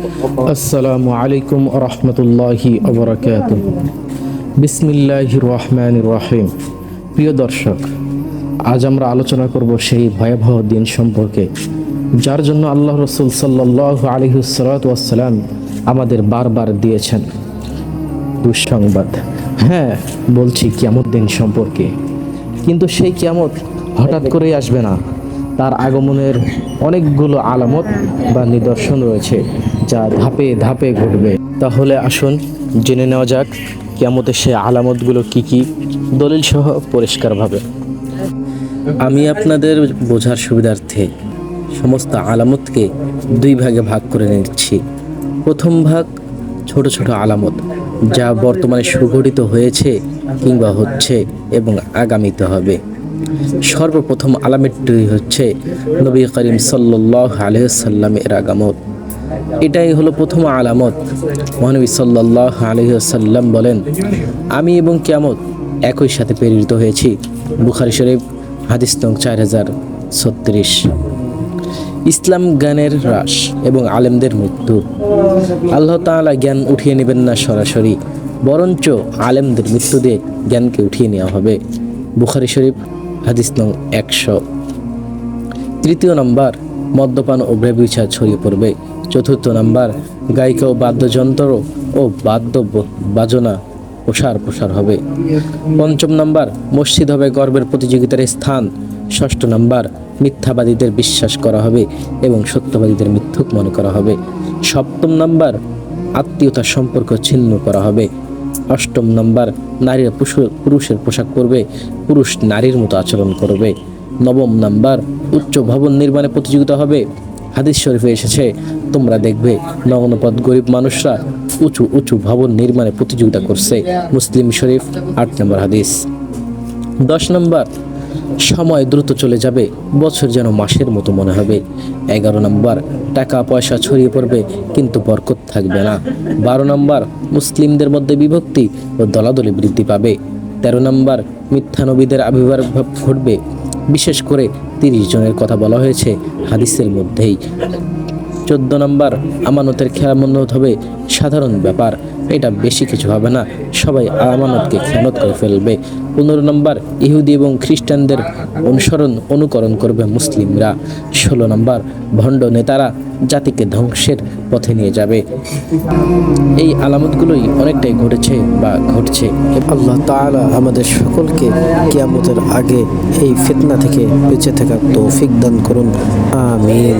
আসসালামু আলাইকুম রহমতুল্লাহি অবরাকাত বিসমিল্লাহ রহমান রহিম। প্রিয় দর্শক, আজ আমরা আলোচনা করব সেই ভয়াবহ দিন সম্পর্কে, যার জন্য আল্লাহ রসুল সাল্লাহ আলহিসাল্লাম আমাদের বারবার দিয়েছেন। দুঃসংবাদ। হ্যাঁ বলছি কিয়ামত দিন সম্পর্কে। কিন্তু সেই কিয়ামত হঠাৎ করেই আসবে না। তার আগমনের অনেকগুলো আলামত বা নিদর্শন রয়েছে যা ধাপে ধাপে ঘটবে। তাহলে আসুন জেনে নেওয়া যাক, কিয়ামতের সে আলামতগুলো কি কি? দলিল সহ পরিষ্কারভাবে। আমি আপনাদের বোঝার সুবিধার্থে সমস্ত আলামতকে দুই ভাগে ভাগ করে নিচ্ছি। প্রথম ভাগ ছোট ছোট আলামত যা বর্তমানে সুগঠিত হয়েছে কিংবা হচ্ছে এবং আগামীতে হবে। সর্বপ্রথম আলামতটি হচ্ছে নবী করিম সাল্লাহ আলহ্লামের আগামত এটাই হলো প্রথম আলামত। মহানবী সাল্লাহ আলহ্লাম বলেন, আমি এবং কিয়ামত একই সাথে প্রেরিত হয়েছি। বুখারি শরীফ, হাদিস নং চার হাজার ছত্রিশ। ইসলাম জ্ঞানের হ্রাস এবং আলেমদের মৃত্যু। আল্লাহ তাআলা জ্ঞান উঠিয়ে নেবেন না সরাসরি, বরঞ্চ আলেমদের মৃত্যু দিয়ে জ্ঞানকে উঠিয়ে নেওয়া হবে। বুখারি শরীফ হাদিস নং একশো। তৃতীয় নম্বর, মদ্যপান ও ব্যবচার ছড়িয়ে পড়বে। চতুর্থ নম্বর, গায়িকা ও বাদ্যযন্ত্র ও বাদ্য বাজনা প্রসার প্রসার হবে। পঞ্চম নম্বর, মসজিদ হবে গর্বের প্রতিযোগিতার স্থান। ষষ্ঠ নম্বর, মিথ্যাবাদীদের বিশ্বাস করা হবে এবং সত্যবাদীদের মিথ্যুক মনে করা হবে। সপ্তম নম্বর, আত্মীয়তার সম্পর্ক ছিন্ন করা হবে। অষ্টম নম্বর নারীরা পুরুষের পোশাক পরবে, পুরুষ নারীর মতো আচরণ করবে। নবম নাম্বার, উচ্চ ভবন নির্মাণে প্রতিযোগিতা হবে। হাদিস শরীফে এসেছে, তোমরা দেখবে, নগ্নপদ গরিব মানুষরা উঁচু উঁচু ভবন নির্মাণে প্রতিযোগিতা করছে। মুসলিম শরীফ, আট নম্বর হাদিস। দশ নম্বর সময় দ্রুত চলে যাবে, বছর যেন মাসের মতো মনে হবে। এগারো নম্বর, টাকা পয়সা ছড়িয়ে পড়বে, কিন্তু বরকত থাকবে না। বারো নম্বর, মুসলিমদের মধ্যে বিভক্তি ও দলাদলি বৃদ্ধি পাবে। তেরো নম্বর মিথ্যানবীদের আবির্ভাব ঘটবে। বিশেষ করে তিরিশ জনের কথা বলা হয়েছে হাদিসের মধ্যেই। চোদ্দ নম্বর, আমানতের খেয়ামত হবে সাধারণ ব্যাপার। এটা বেশি কিছু হবে না। সবাই আমানতকে খেয়ানত করে ফেলবে। পনেরো নম্বর, ইহুদি এবং খ্রিস্টানদের অনুসরণ অনুকরণ করবে মুসলিমরা। ষোলো নম্বর, ভণ্ড নেতারা জাতিকে ধ্বংসের পথে নিয়ে যাবে। এই আলামতগুলোই অনেকটাই ঘটেছে বা ঘটছে। আল্লাহ তাআলা আমাদের সকলকে কিয়ামতের আগে এই ফিতনা থেকে বেঁচে থাকার তৌফিক দান করুন। আমিন।